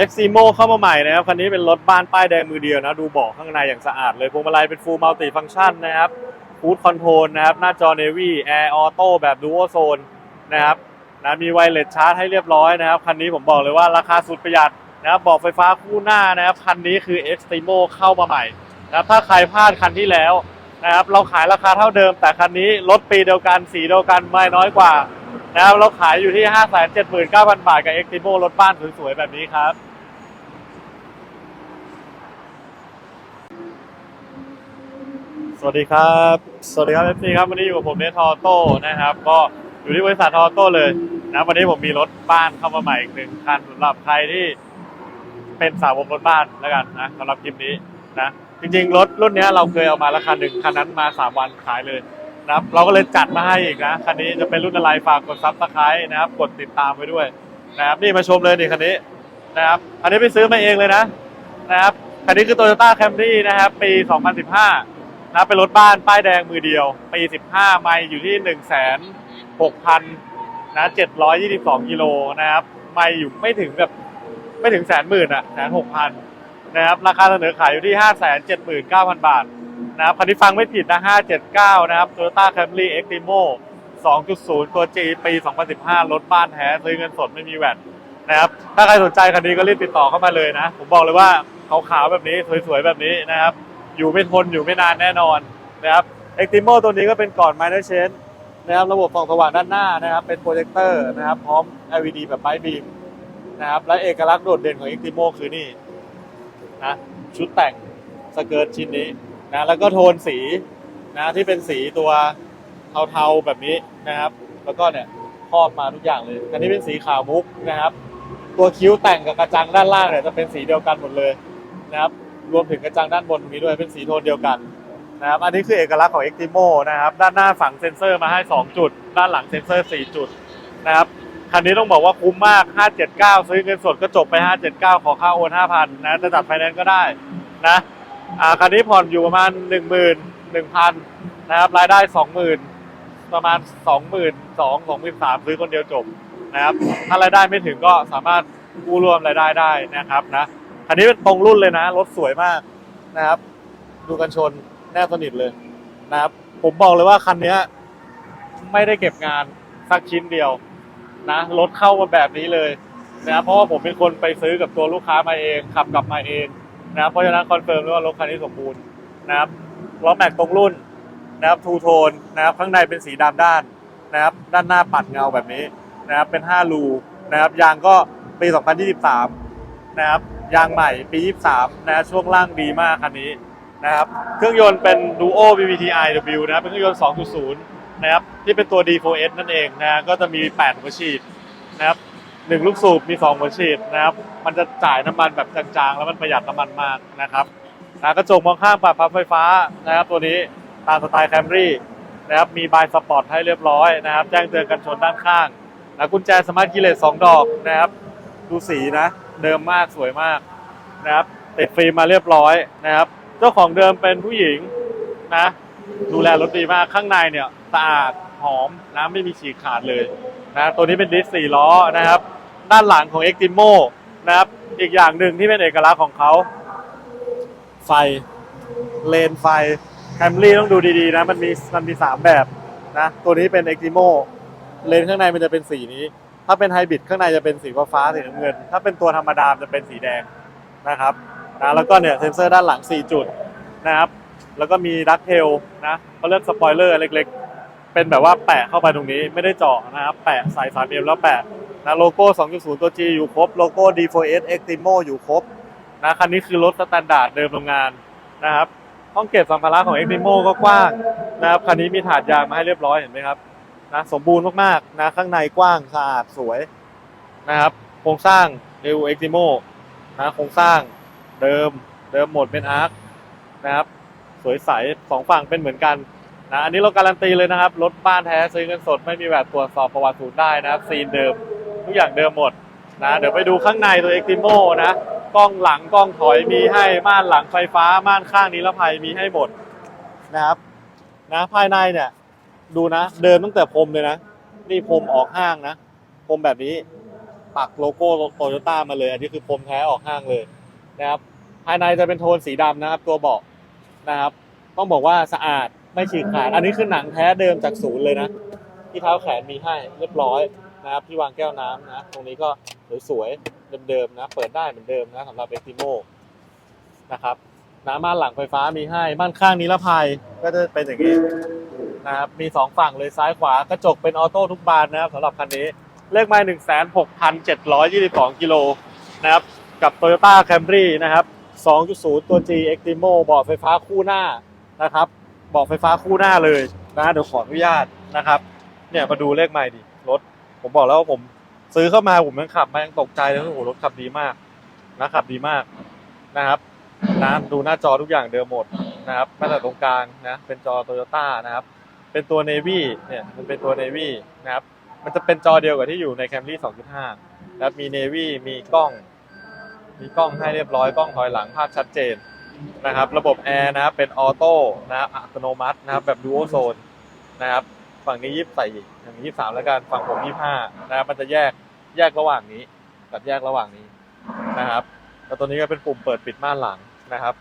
e x i m o เข้ามาใหม่นะครับ คันนี้เป็นรถบ้านป้ายแดงมือเดียวนะ ดูเบาะข้างในอย่างสะอาดเลยพวงมาลัยเป็น full multi function นะครับ Cruise control นะครับ หน้าจอ Navy Air Auto แบบ Dual Zone นะครับนะมีไวเลสชาร์จให้เรียบร้อยนะครับ คันนี้ผมบอกเลยว่าราคาสุดประหยัดนะครับเบอกไฟฟ้าคู่หน้านะครับ คันนี้คือ e x i m o เข้ามาใหม่นะครับถ้าใครพลาดคันที่แล้วนะครับเราขายราคาเท่าเดิม แต่คันนี้รถปีเดียวกันสีเดียวกันไม่น้อยกว่า นะครับเราขายอยู่ที่ 5 7 9 0 0 0 บาทกับ e x t i m o รถบ้านสวยๆ แบบนี้ครับ สวัสดีครับ สวัสดีครับ FC ครับ วันนี้อยู่กับผมเนทอโต้นะครับ ก็อยู่ที่บริษัททอโต้เลยนะวันนี้ผมมีรถบ้านเข้ามาใหม่อีกหนึ่งคันสำหรับใครที่เป็นสาวกรถบ้านแล้วกันนะสำหรับคลิปนี้นะจริงๆ รถรุ่นนี้เราเคยเอามาราคาหนึ่งคันนั้นมา 3 วันขายเลย นะครับ เราก็เลยจัดมาให้อีกนะคันนี้จะเป็นรุ่นอะไรฝากกดซับสไครต์นะครับ กดติดตามไว้ด้วยนะครับนี่มาชมเลยนี่คันนี้นะครับอันนี้ไปซื้อมาเองเลยนะนะครับคันนี้คือ Toyota Camry นะครับ ปี 2015 นะเป็นรถบ้านป้ายแดงมือเดียว ปี 15 ไมล์อยู่ที่ 1 6 0 0 0นะ722กิโลนะครับ ไมล์อยู่ไม่ถึงแบบไม่ถึงแสนหมื่นอะแสนหกพันนะครับ ราคาเสนอขายอยู่ที่ 579,000 บาท นะครับคันนี้ฟังไม่ผิดนะ 579 นะครับ Toyota Camry Extremo 2.0 ตัว G ปี 2015 รถบ้านแท้ซื้อเงินสดไม่มีแวดนะครับ ถ้าใครสนใจคันนี้ก็รีบติดต่อเข้ามาเลยนะ ผมบอกเลยว่าขาวๆแบบนี้สวยๆแบบนี้นะครับ อยู่ไม่ทนอยู่ไม่นานแน่นอนนะครับ Extremo ตัวนี้ก็เป็นก่อน Minor Change นะครับระบบส่องสว่างด้านหน้านะครับเป็นโปรเจคเตอร์นะครับพร้อม LED แบบไบบีมนะครับและเอกลักษณ์โดดเด่นของ Extremo คือนี่นะชุดแต่งสเกิร์ตชิ้นนี้ นะแล้วก็โทนสีนะที่เป็นสีตัวเทาๆแบบนี้นะครับ แล้วก็เนี่ยครอบมาทุกอย่างเลย อันนี้เป็นสีขาวมุกนะครับ ตัวคิ้วแต่งกับกระจังด้านล่างเนี่ยจะเป็นสีเดียวกันหมดเลยนะครับรวมถึงกระจังด้านบนตรงนี้ด้วยเป็นสีโทนเดียวกันนะครับอันนี้คือเอกลักษณ์ของ Extremo นะครับด้านหน้าฝังเซ็นเซอร์มาให้ 2 จุด ด้านหลังเซ็นเซอร์ 4 จุดนะครับคันนี้ต้องบอกว่าคุ้มมาก 579 ซื้อเงินสดก็จบไป 579 ขอค่าโอน 5,000 นะจะจัดไฟแนนซ์ก็ได้นะ อ่าคันนี้ผ่อนอยู่ประมาณหนึ่งหมื่นหนึ่งพันนะครับรายได้สองหมื่นประมาณสองหมื่นสองสองหมื่นสามซื้อคนเดียวจบนะครับถ้ารายได้ไม่ถึงก็สามารถกู้รวมรายได้ได้นะครับนะคันนี้เป็นตรงรุ่นเลยนะรถสวยมากนะครับ ดูกันชนแนบสนิทเลยนะครับ ผมบอกเลยว่าคันนี้ไม่ได้เก็บงานสักชิ้นเดียวนะรถเข้ามาแบบนี้เลยนะครับเพราะว่าผมเป็นคนไปซื้อกับตัวลูกค้ามาเองขับกลับมาเอง นะครับเพราะฉะนั้นคอนเฟิร์มเลยว่ารถคันนี้สมบูรณ์นะครับล้อแม็กตรงรุ่นนะครับทูโทนนะครับข้างในเป็นสีดำด้านนะครับด้านหน้าปัดเงาแบบนี้นะครับเป็น 5 รูนะครับยางก็ปี 2023 นะครับยางใหม่ปี 23 นะช่วงล่างดีมากคันนี้นะครับเครื่องยนต์เป็น Duo VVT-i W นะครับเป็นเครื่องยนต์ 2.0 นะครับที่เป็นตัว D4S นั่นเองนะก็จะมี 8 หัวฉีดนะครับ หนึ่งลูกสูบมีสองหัวฉีดนะครับ มันจะจ่ายน้ำมันแบบจางๆ แล้วมันประหยัดน้ำมันมากนะครับนะกระจกมองข้างปรับพับไฟฟ้านะครับ ตัวนี้ตามสไตล์แคมรี่นะครับ มีบายสปอร์ตให้เรียบร้อยนะครับ แจ้งเตือนกันชนด้านข้างนะกุญแจสมาร์ทคีย์เลสสองดอกนะครับ ดูสีนะ เดิมมากสวยมากนะครับติดฟิล์มมาเรียบร้อยนะครับ เจ้าของเดิมเป็นผู้หญิงนะ ดูแลรถดีมากข้างในเนี่ยสะอาดหอมน้ำไม่มีฉีกขาดเลย นะตัวนี้เป็นดิสสี่ล้อนะครับ ด้านหลังของ e x t i m o นะครับ อีกอย่างหนึ่งที่เป็นเอกลักษณ์ของเขา ไฟเลนไฟแคมรี่ต้องดูดีๆนะ มันมีมันมีสามแบบนะ ตัวนี้เป็น e x t i m o เลนข้างในมันจะเป็นสีนี้ ถ้าเป็นไฮบริดข้างในจะเป็นสีฟ้าสีน้ำเงิน ถ้าเป็นตัวธรรมดาจะเป็นสีแดงนะครับนะแล้วก็เนี่ยเซ็นเซอร์ด้านหลัง 4 จุดนะครับ แล้วก็มีดักเทลนะเขาเรียกสปอยเลอร์เล็กๆ เป็นแบบว่าแปะเข้าไปตรงนี้ไม่ได้เจาะนะครับ แปะใส่สามเอ็มแล้วแปะนะโลโก้ 2.0 ตัว G อยู่ครบ โลโก้ D4S Extremo อยู่ครบนะคันนี้คือรถสแตนดาร์ดเดิมโรงงานนะครับห้องเก็บสัมภาระของ Extremo ก็กว้างนะครับคันนี้มีถาดยางมาให้เรียบร้อยเห็นไหมครับนะสมบูรณ์มากๆนะข้างในกว้างสะอาดสวยนะครับโครงสร้าง New Extremo นะโครงสร้างเดิมเดิมหมดเป็นอาร์คนะครับสวยใสสองฝั่งเป็นเหมือนกัน นะอันนี้เราการันตีเลยนะครับรถบ้านแท้ซื้อเงินสดไม่มีแบบตรวจสอบประวัติศูนย์ได้นะครับซีนเดิมทุกอย่างเดิมหมดนะเดี๋ยวไปดูข้างในตัว e x t r e m o นะกล้องหลังกล้องถอยมีให้ม่านหลังไฟฟ้าม่านข้างนิรภัยมีให้หมดนะครับนะภายในเนี่ยดูนะ เดินตั้งแต่พรมเลยนะ นี่พรมออกห้างนะพรมแบบนี้ปักโลโก้โตโยต้ามาเลย อันนี้คือพรมแท้ออกห้างเลยนะครับภายในจะเป็นโทนสีดำนะครับ ตัวเบาะนะครับ ต้องบอกว่าสะอาด ไม่ฉีกขาด อันนี้คือหนังแท้เดิมจากศูนย์เลยนะ ที่เท้าแขนมีให้เรียบร้อยนะครับที่วางแก้วน้ำนะ ตรงนี้ก็สวยๆเดิมๆนะ เปิดได้เหมือนเดิมนะสำหรับเอ็กติโมนะครับน้ำม่านหลังไฟฟ้ามีให้ม่านข้างนิรภัยก็จะเป็นอย่างนี้นะครับมีสองฝั่งเลยซ้ายขวากระจกเป็นออโต้ทุกบานนะครับสำหรับคันนี้เลขไม้หนึ่งแสนหกพันเจ็ดร้อยยี่สิบสองกิโลนะครับกับ Toyota Camry นะครับ2.0ตัว G Extremo เบาะไฟฟ้าคู่หน้านะครับ บาะไฟฟ้าคู่หน้าเลยนะเดี๋ยวขออนุญาตนะครับ เนี่ยมาดูเลขใหม่ดิรถ ผมบอกแล้วว่าผมซื้อเข้ามาผมยังขับมายังตกใจเลยโอ้โหรถขับดีมากนะขับดีมากนะครับนะดูหน้าจอทุกอย่างเดิมหมดนะครับแม้แต่ตรงกลางนะเป็นจอโตโยต้านะครับ เป็นตัว Navy เนี่ยมันเป็นตัว Navy นะครับมันจะเป็นจอเดียวกับที่อยู่ใน Camry 2.5นะครับมี Navy มีกล้อง มีกล้องให้เรียบร้อยกล้องถอยหลังภาพชัดเจน นะครับระบบแอร์นะครับเป็นออโต้นะครับอัตโนมัตินะครับแบบดูโอโซนนะครับฝั่งนี้ยี่สิบใส่อย่างนี้ยี่สามแล้วกันฝั่งผมยี่ห้านะครับมันจะแยกแยกระหว่างนี้กับแยกระหว่างนี้นะครับแล้วตัวนี้ก็เป็นปุ่มเปิดปิดม่านหลังนะครับ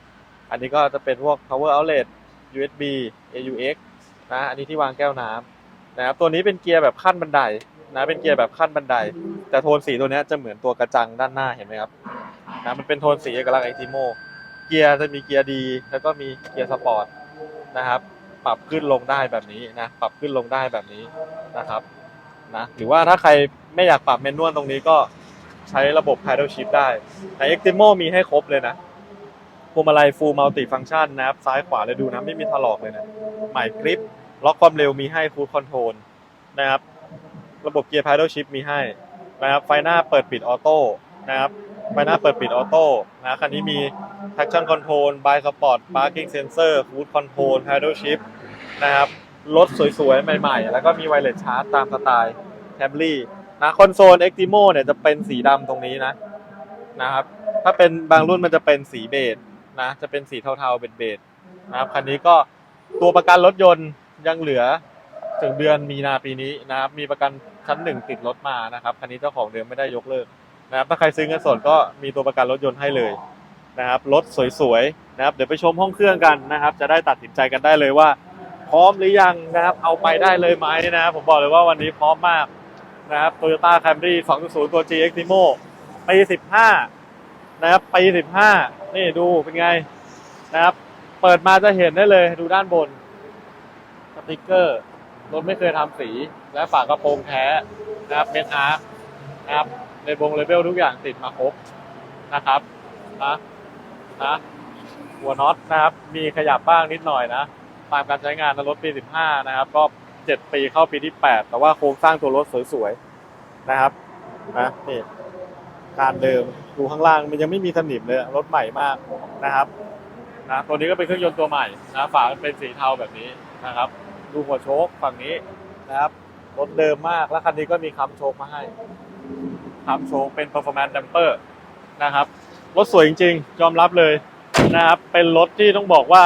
อันนี้ก็จะเป็นพวก power outlet USB AUX นะอันนี้ที่วางแก้วน้ำนะครับตัวนี้เป็นเกียร์แบบขั้นบันไดนะเป็นเกียร์แบบขั้นบันได แต่โทนสีตัวนี้จะเหมือนตัวกระจังด้านหน้าเห็นไหมครับนะมันเป็นโทนสีเอกลักษณ์ไอติโม เกียร์จะมีเกียร์ดี แล้วก็มีเกียร์สปอร์ตนะครับ ปรับขึ้นลงได้แบบนี้นะ ปรับขึ้นลงได้แบบนี้นะครับนะหรือว่าถ้าใครไม่อยากปรับเมนนวลตรงนี้ก็ใช้ระบบ paddle shift ได้ใน Extremo มีให้ครบเลยนะพวงมาลัย full multi function นะครับ ซ้ายขวาเลยดูนะไม่มีถลอกเลยนะใหม่กริปล็อกความเร็วมีให้ cruise control นะครับ ระบบเกียร์ paddle shift มีให้นะครับไฟหน้าเปิดปิดออโต้นะครับไฟหน้าเปิดปิดออโต้นะคันนี้มี traction control by sport parking sensor cruise control paddle shift นะครับรถสวยๆ ใหม่ๆ แล้วก็มีไวเลสชาร์จตามสไตล์แคมรี่นะคอนโซล Extremo เนี่ยจะเป็นสีดำตรงนี้นะนะครับ ถ้าเป็นบางรุ่นมันจะเป็นสีเบจนะ จะเป็นสีเทาๆเป็นเบจนะครับคันนี้ก็ตัวประกันรถยนต์ยังเหลือถึงเดือนมีนาปีนี้นะครับ มีประกันชั้นหนึ่งติดรถมานะครับ คันนี้เจ้าของเดิมไม่ได้ยกเลิกนะครับ ถ้าใครซื้อเงินสดก็มีตัวประกันรถยนต์ให้เลย นะครับรถสวยๆนะครับเดี๋ยวไปชมห้องเครื่องกันนะครับ จะได้ตัดสินใจกันได้เลยว่า พร้อมหรือยังนะครับ เอาไปได้เลยไหมนะผมบอกเลยว่าวันนี้พร้อมมากนะครับ Toyota Camry 2.0 ตัว G Extremo ปี15นะครับปี15นี่ดูเป็นไงนะครับ เปิดมาจะเห็นได้เลยดูด้านบนสติกเกอร์รถไม่เคยทำสีและฝากระโปรงแท้นะครับเมนอาร์นะครับในวงเลเวลทุกอย่างติดมาครบนะครับนะ นะหัวน็อตนะครับ มีขยับบ้างนิดหน่อยนะ ตามการใช้งานนะรถปี 15 นะครับ ก็ 7 ปีเข้าปีที่ 8 แต่ว่าโครงสร้างตัวรถสวยๆนะครับนะนี่การเดิมดูข้างล่างมันยังไม่มีสนิมเลยรถใหม่มากนะครับนะตัวนี้ก็เป็นเครื่องยนต์ตัวใหม่นะฝาเป็นสีเทาแบบนี้นะครับ ดูหัวโชคฝั่งนี้นะครับรถเดิมมากแล้วคันนี้ก็มีค้ำโชคมาให้ค้ำโชคเป็น performance damper นะครับ รถสวยจริงๆ ยอมรับเลยนะครับ เป็นรถที่ต้องบอกว่า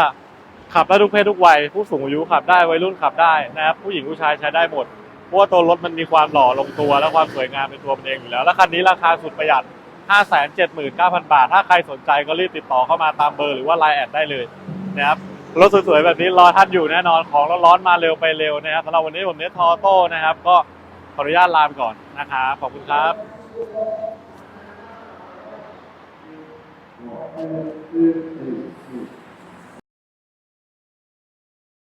ขับได้ทุกเพศทุกวัย ผู้สูงอายุขับได้ วัยรุ่นขับได้นะครับ ผู้หญิงผู้ชายใช้ได้หมด เพราะว่าตัวรถมันมีความหล่อลงตัว และความสวยงามในตัวมันเองอยู่แล้ว แล้วคันนี้ราคาสุดประหยัด 579,000 บาท ถ้าใครสนใจก็รีบติดต่อเข้ามาตามเบอร์หรือว่าไลน์แอดได้เลยนะครับ รถสวยๆแบบนี้รอท่านอยู่แน่นอน ของร้อนๆมาเร็วไปเร็วนะครับสำหรับวันนี้ผมเนททอโต้นะครับ ก็ขออนุญาตลาไปก่อนนะครับ ขอบคุณครับ and the